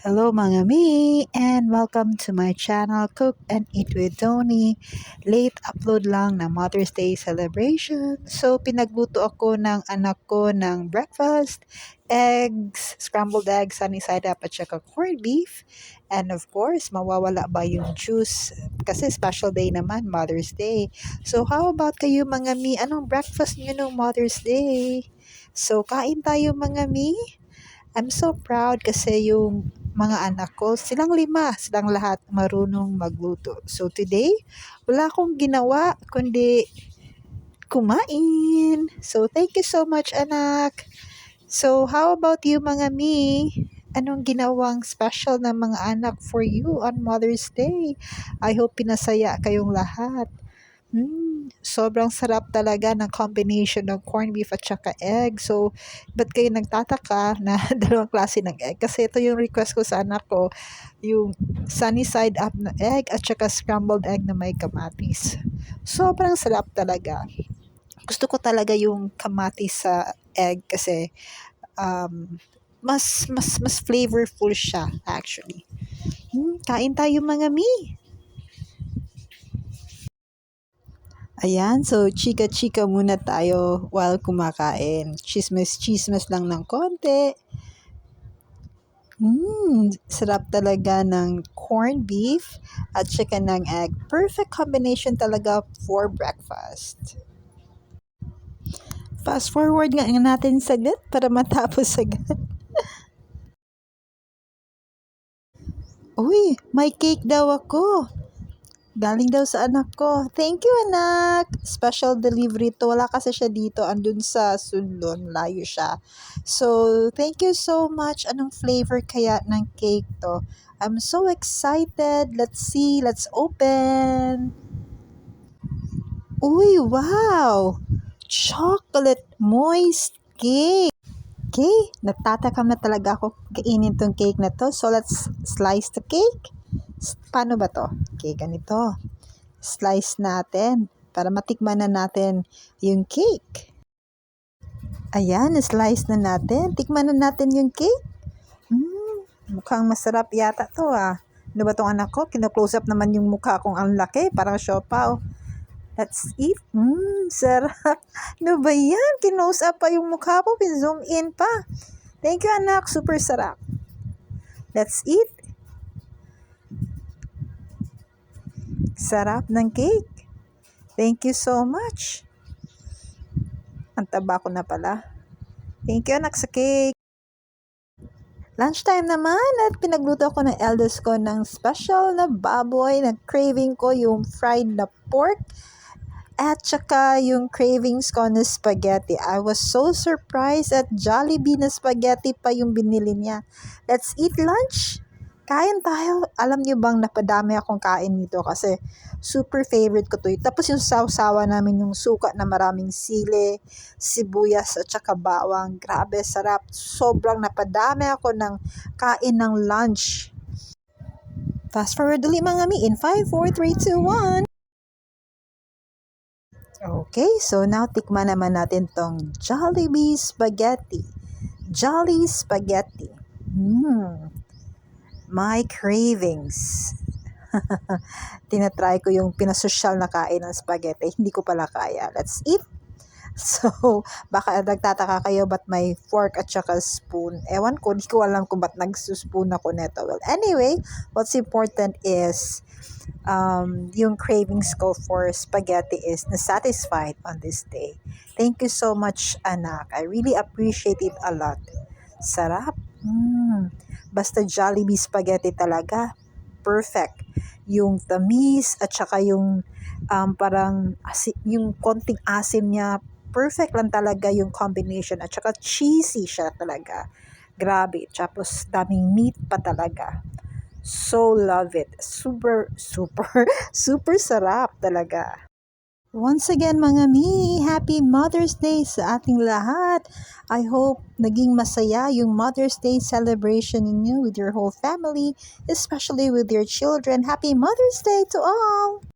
Hello mga mi and welcome to my channel Cook and Eat with Tony. Late upload lang na Mother's Day celebration. So pinagluto ako ng anak ko ng breakfast, eggs, scrambled eggs, sunny side up at saka corned beef. And of course, mawawala ba yung juice kasi special day naman, Mother's Day. So how about kayo mga mi? Anong breakfast niyo nung Mother's Day? So kain tayo mga mi. I'm so proud kasi yung mga anak ko, silang lima, silang lahat marunong magluto. So today, wala akong ginawa kundi kumain. So thank you so much anak. So how about you mga mi? Anong ginawang special ng mga anak for you on Mother's Day? I hope pinasaya kayong lahat. Mm, sobrang sarap talaga ng combination ng corned beef at saka egg. So, ba't kayo nagtataka na dalawang klase ng egg? Kasi ito yung request ko sa anak ko, yung sunny side up na egg at saka scrambled egg na may kamatis. Sobrang sarap talaga. Gusto ko talaga yung kamatis sa egg kasi um, mas mas mas flavorful siya actually. Hmm, kain tayo mga mi. Ayan, so chika-chika muna tayo while kumakain. Chismes-chismes lang ng konti. Mmm, sarap talaga ng corned beef at saka ng egg. Perfect combination talaga for breakfast. Fast forward nga natin saglit para matapos agad. Uy, may cake daw ako. Galing daw sa anak ko. Thank you, anak! Special delivery to. Wala kasi siya dito. Andun sa Sunlon. Layo siya. So, thank you so much. Anong flavor kaya ng cake to? I'm so excited. Let's see. Let's open. Uy, wow! Chocolate moist cake. Okay, natatakam na talaga ako kainin tong cake na to. So, let's slice the cake. Paano ba to? Okay, ganito. Slice natin para matikman na natin yung cake. Ayan, slice na natin. Tikman na natin yung cake. Mm, mukhang masarap yata to ah. Ano ba tong anak ko? Kino-close up naman yung mukha kong ang laki. Parang siopaw. Let's eat. Mmm, sarap. Ano ba yan? Kinose up pa yung mukha ko. Pin-zoom in pa. Thank you, anak. Super sarap. Let's eat. Sarap ng cake. Thank you so much. Ang taba ko na pala. Thank you anak sa cake. Lunchtime naman at pinagluto ko ng eldest ko ng special na baboy na craving ko yung fried na pork at saka yung cravings ko na spaghetti. I was so surprised at Jollibee na spaghetti pa yung binili niya. Let's eat lunch. Kain tayo. Alam niyo bang napadami akong kain nito kasi super favorite ko to. Tapos yung sausawa namin yung suka na maraming sili, sibuyas at saka bawang. Grabe, sarap. Sobrang napadami ako ng kain ng lunch. Fast forward ulit mga mi in 5, 4, 3, 2, 1. Okay, so now tikman naman natin tong Jollibee Spaghetti. Jolly Spaghetti. Mmm my cravings. Tinatry ko yung pinasosyal na kain ng spaghetti. Hindi ko pala kaya. Let's eat. So, baka nagtataka kayo ba't may fork at saka spoon. Ewan ko, di ko alam kung ba't nagsuspoon ako neto. Well, anyway, what's important is um, yung cravings ko for spaghetti is na-satisfied on this day. Thank you so much, anak. I really appreciate it a lot. Sarap. Mm. Basta Jollibee spaghetti talaga. Perfect. Yung tamis at saka yung um, parang asi, yung konting asim niya. Perfect lang talaga yung combination. At saka cheesy siya talaga. Grabe. Tapos daming meat pa talaga. So love it. Super, super, super sarap talaga. Once again mga mi, Happy Mother's Day sa ating lahat. I hope naging masaya yung Mother's Day celebration ninyo with your whole family, especially with your children. Happy Mother's Day to all!